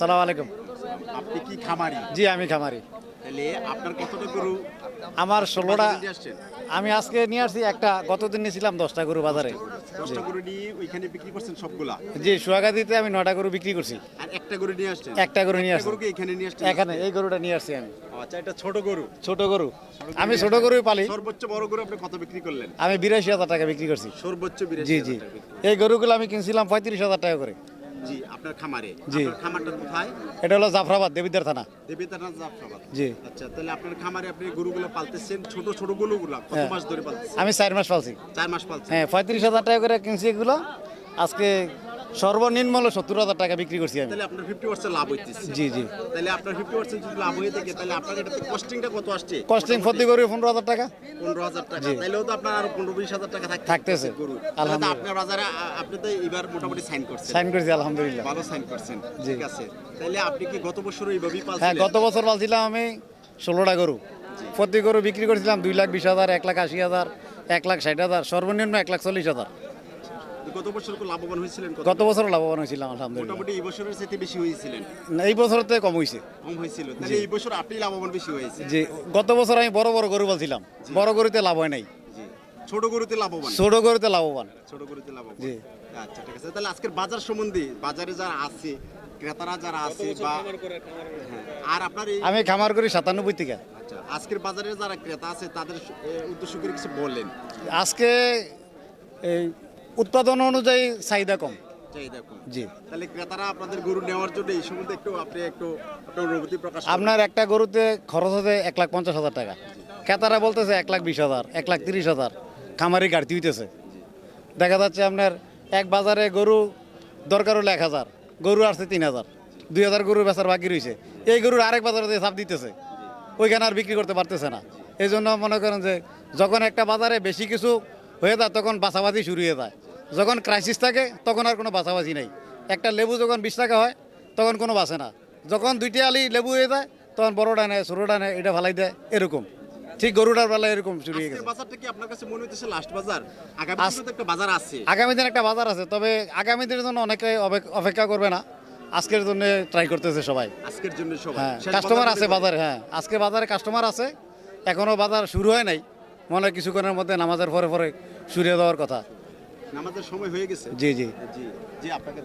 সালাম আলাইকুম। আপনি কি খামারি? জি আমি খামারি। তাহলে আপনার কতটা গরু? আমার ষোলোটা? আমি আজকে নিয়ে আসছি একটা গতদিন নিয়েছিলাম দশটা গরু বাজারে। দশটা গরু নিয়ে ওইখানে বিক্রি করছেন সবগুলা? জি সুয়াগাদিতে আমি নটা গরু বিক্রি করছি। আর একটা গরু নিয়ে আসছেন? একটা গরু নিয়ে আসছি। গরুকে এখানে নিয়ে আসছেন? এখানে এই গরুটা নিয়ে আসছি আমি। আচ্ছা এটা ছোট গরু। ছোট গরু। আমি ছোট গরুই পালি। সর্বোচ্চ বড় গরু আপনি কত বিক্রি করলেন? আমি বিরাশি হাজার টাকা বিক্রি করছি। সর্বোচ্চ বিরাশি জি জি। এই গরুগুলো আমি কিনছিলাম পঁয়ত্রিশ হাজার টাকা করে। জি আপনার খামারে। জি। খামারটা কোথায়? এটা হলো জাফরাবাদ দেবীদার থানা। দেবিতানাথ জাফরাবাদ। জি। আচ্ছা তাহলে আপনার খামারে আপনি গরুগুলো পালতেছেন ছোট ছোট গরুগুলো কত হ্যাঁ। মাস ধরে পালতেছেন? আমি চার মাস পালছি। চার মাস পালছি হ্যাঁ পঁয়ত্রিশ হাজার টাকা করে কিনছি এগুলো। আজকে সর্বনিম্ন হলো সত্তর হাজার টাকা বিক্রি করছি আমি। তাহলে আপনার ফিফটি পার্সেন্ট লাভ হইতেছে। জি জি। তাহলে আপনার ফিফটি পার্সেন্ট যদি লাভ হয়ে থাকে তাহলে আপনার এটাতে কস্টিংটা কত আসছে? কস্টিং প্রতি গরু পনেরো হাজার টাকা। পনেরো হাজার টাকা। তাহলেও তো আপনার আরও পনেরো বিশ হাজার টাকা থাকতেছে। গরু। আলহামদুলিল্লাহ। আপনার বাজারে আপনি তো এবার মোটামুটি সাইন করছেন। সাইন করেছি আলহামদুলিল্লাহ। ভালো সাইন করছেন। ঠিক আছে। তাহলে আপনি কি গত বছর এইভাবেই হ্যাঁ পালছিলেন গত বছর পালছিলাম আমি ষোলোটা গরু। প্রতি গরু বিক্রি করেছিলাম দুই লাখ বিশ হাজার এক লাখ আশি হাজার এক লাখ ষাট হাজার সর্বনিম্ন এক লাখ চল্লিশ হাজার। গত বছর লাভবান হয়েছিলেন গত বছর লাভবান হয়েছিলাম আলহামদুলিল্লাহ। মোটামুটি এই বছরের চাইতে বেশি হয়েছিলেন? না, এই বছর তো কম হয়েছে। কম হয়েছিল। তাহলে এই বছর আপনি লাভবান বেশি হয়েছে যে গত বছর আমি বড় বড় গরু বলছিলাম। বড় গরুতে লাভ হয় নাই। ছোট গরুতে লাভবান? ছোট গরুতে লাভবান। ছোট গরুতে লাভবান। জি। আচ্ছা ঠিক আছে। তাহলে আজকের বাজার সম্বন্ধে বাজারে যারা আছে ক্রেতারা যারা আছে বা হ্যাঁ, আর আপনার আমি খামার করি সাতানব্বই থেকে। আচ্ছা আজকের বাজারে যারা ক্রেতা আছে তাদের উদ্দেশ্য করে কিছু বললেন আজকে এই উৎপাদন অনুযায়ী চাহিদা কম। জি। তাহলে ক্রেতারা আপনাদের গরু নেওয়ার জন্য এই সম্বন্ধে একটু আপনি একটু আপনার অনুভূতি প্রকাশ আপনার একটা গরুতে খরচ হচ্ছে এক লাখ পঞ্চাশ হাজার টাকা। ক্রেতারা বলতেছে এক লাখ বিশ হাজার এক লাখ তিরিশ হাজার। খামারি গাড়তি হইতেছে। দেখা যাচ্ছে আপনার এক বাজারে গরু দরকার হলো এক হাজার গরু আসছে তিন হাজার। দুই হাজার গরু বেচার বাকি রয়েছে এই গরুর আরেক বাজারে দিয়ে চাপ দিতেছে। ওইখানে আর বিক্রি করতে পারতেছে না। এই জন্য মনে করেন যে যখন একটা বাজারে বেশি কিছু হয়ে যায় তখন বাছাবাছি শুরু হয়ে যায়। যখন ক্রাইসিস থাকে তখন আর কোনো বাছাবাছি নেই। একটা লেবু যখন বিশ টাকা হয় তখন কোনো বাঁচে না। যখন দুইটা আলি লেবু হয়ে যায় তখন বড়টা নেয় ছোটোটা নেয় এটা ফালাই দেয় এরকম। ঠিক গরুটার বেলায় এরকম শুরু হয়ে গেছে। বাজারটা কি আপনার কাছে মনে হইতেছে লাস্ট বাজার? আগামী দিনে একটা বাজার আছে। আগামী দিন একটা বাজার আছে তবে আগামী দিনের জন্য অনেকে অপেক্ষা করবে না। আজকের জন্য ট্রাই করতেছে সবাই। আজকের জন্য সবাই। হ্যাঁ কাস্টমার আছে বলে- বাজারে হ্যাঁ আজকে বাজারে কাস্টমার আছে এখনও বাজার শুরু হয় নাই। মনে হয় কিছুক্ষণের মধ্যে নামাজের পরে পরে শুরু দেওয়ার কথা। নামাজের সময় হয়ে গেছে? জি জি। জি জি আপনাকে